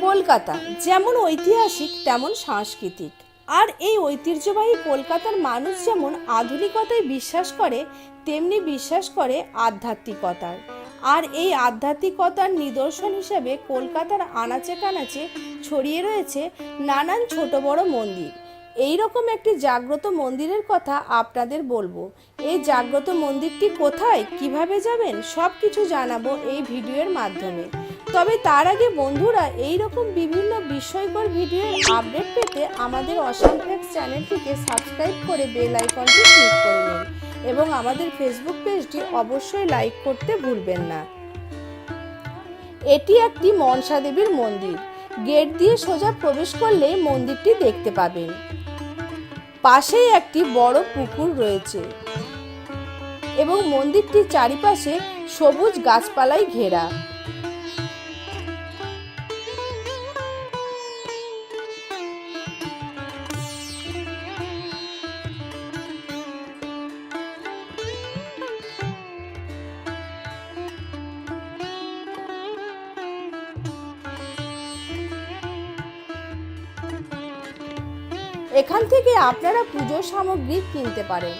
কলকাতা। যেমন ঐতিহাসিক, তেমন সাংস্কৃতিক। আর এই ঐতিহ্যবাহী কলকাতার মানুষ যেমন আধুনিকতায় বিশ্বাস করে, তেমনি বিশ্বাস করে আধ্যাত্মিকতার। আর এই আধ্যাত্মিকতার নিদর্শন হিসেবে কলকাতার আনাচে কানাচে ছড়িয়ে রয়েছে নানান ছোট বড় মন্দির। এই রকম একটি জাগ্রত মন্দিরের কথা আপনাদের বলব। এই জাগ্রত মন্দিরটি কোথায়, কীভাবে যাবেন সব কিছু জানাব এই ভিডিওর মাধ্যমে। তবে তার আগে বন্ধুরা এই রকম বিভিন্ন বিস্ময়কর ভিডিওর আপডেট পেতে আমাদের অসাম ফ্যাক্স চ্যানেলটিকে সাবস্ক্রাইব করে বেল আইকনটি ক্লিক করে নিন এবং আমাদের ফেসবুক পেজটি অবশ্যই লাইক করতে ভুলবেন না। এটি একটি মনসা দেবীর মন্দির। গেট দিয়ে সোজা প্রবেশ করলেই মন্দিরটি দেখতে পাবেন। পাশেই একটি বড় পুকুর রয়েছে এবং মন্দিরটির চারিপাশে সবুজ গাছপালায় ঘেরা। এখান থেকে আপনারা পুজোর সামগ্রী কিনতে পারেন।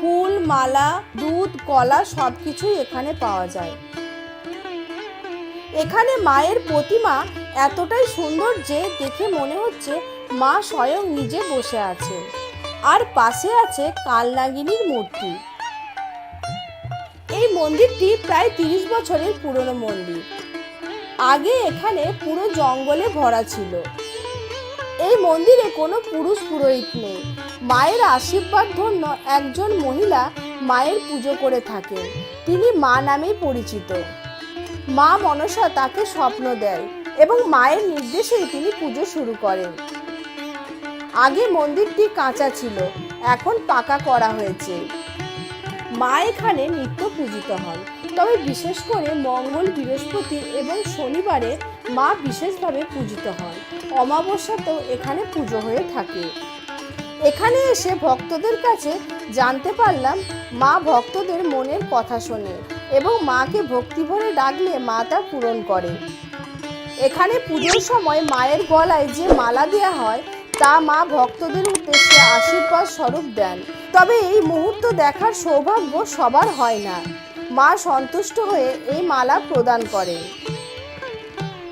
ফুল, মালা, দুধ, কলা সব কিছুই এখানে পাওয়া যায়। এখানে মায়ের প্রতিমা এতটাই সুন্দর যে দেখে মনে হচ্ছে মা স্বয়ং নিজে বসে আছে। আর পাশে আছে কালনাগিনীর মূর্তি। এই মন্দিরটি প্রায় তিরিশ বছরের পুরনো মন্দির। আগে এখানে পুরো জঙ্গলে ভরা ছিল। মন্দিরে কোনো পুরুষ পুরোহিত নেই। মায়ের আশীর্বাদ ধন্য একজন মহিলা মায়ের পুজো করে থাকেন। তিনি মা নামেই পরিচিত। মা মনসা তাকে স্বপ্ন দেয় এবং মায়ের নির্দেশেই তিনি পুজো শুরু করেন। আগে মন্দিরটি কাঁচা ছিল, এখন পাকা করা হয়েছে। মা এখানে নিত্য পূজিত হন, তবে বিশেষ করে মঙ্গল বৃহস্পতি এবং শনিবারে মা বিশেষভাবে পূজিত হন। অমাবস্যাতেও এখানে পুজো হয়ে থাকে। এখানে এসে ভক্তদের কাছে জানতে পারলাম, মা ভক্তদের মনের কথা শোনে এবং মাকে ভক্তি ভরে ডাকলে মা তা পূরণ করে। এখানে পুজোর সময় মায়ের গলায় যে মালা দেওয়া হয়, তা মা ভক্তদের উদ্দেশ্যে আশীর্বাদ স্বরূপ দেন। তবে এই মুহূর্ত দেখার সৌভাগ্য সবার হয় না। মা সন্তুষ্ট হয়ে এই মালা প্রদান করেন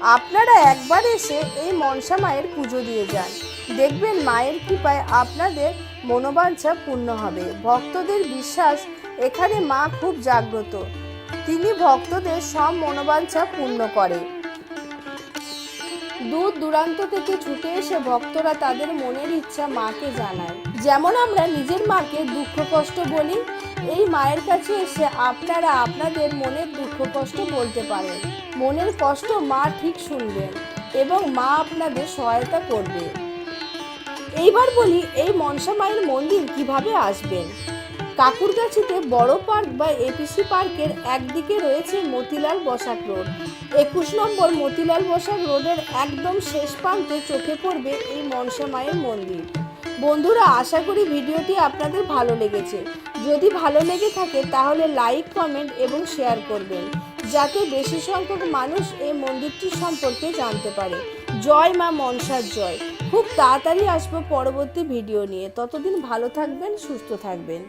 আপনারা একবার এসে এই মনসা মায়ের পুজো দিয়ে যান। দেখবেন মায়ের কৃপায় আপনাদের মনোবাঞ্ছা পূর্ণ হবে। ভক্তদের বিশ্বাস, এখানে মা খুব জাগ্রত। তিনি ভক্তদের সব মনোবাঞ্ছা পূর্ণ করে। দূর দূরান্ত থেকে ছুটে এসে ভক্তরা তাদের মনের ইচ্ছা মাকে জানায়। যেমন আমরা নিজের মাকে দুঃখ কষ্ট বলি, এই মায়ের কাছে এসে আপনারা আপনাদের মনের দুঃখ কষ্ট বলতে পারেন। মনের কষ্ট মা ঠিক শুনবেন এবং মা আপনাদের সহায়তা করবে। এইবার বলি, এই মনসা মায়ের মন্দির কীভাবে আসবেন? কাকুরগাছিতে বড় পার্ক বা এপিসি পার্কের একদিকে রয়েছে মতিলাল বসাক রোড। একুশ নম্বর মতিলাল বসাক রোডের একদম শেষ প্রান্তে চোখে পড়বে এই মনসা মায়ের মন্দির। বন্ধুরা, আশা করি ভিডিওটি আপনাদের ভালো লেগেছে। যদি ভালো লেগে থাকে তাহলে লাইক, কমেন্ট এবং শেয়ার করবেন। যাতে বেশি সংখ্যক মানুষ এই মন্দিরটি সম্পর্কে জানতে পারে। জয় মা মনসার জয়। খুব তাড়াতাড়ি আসব পরবর্তী ভিডিও নিয়ে। ততদিন ভালো থাকবেন, সুস্থ থাকবেন।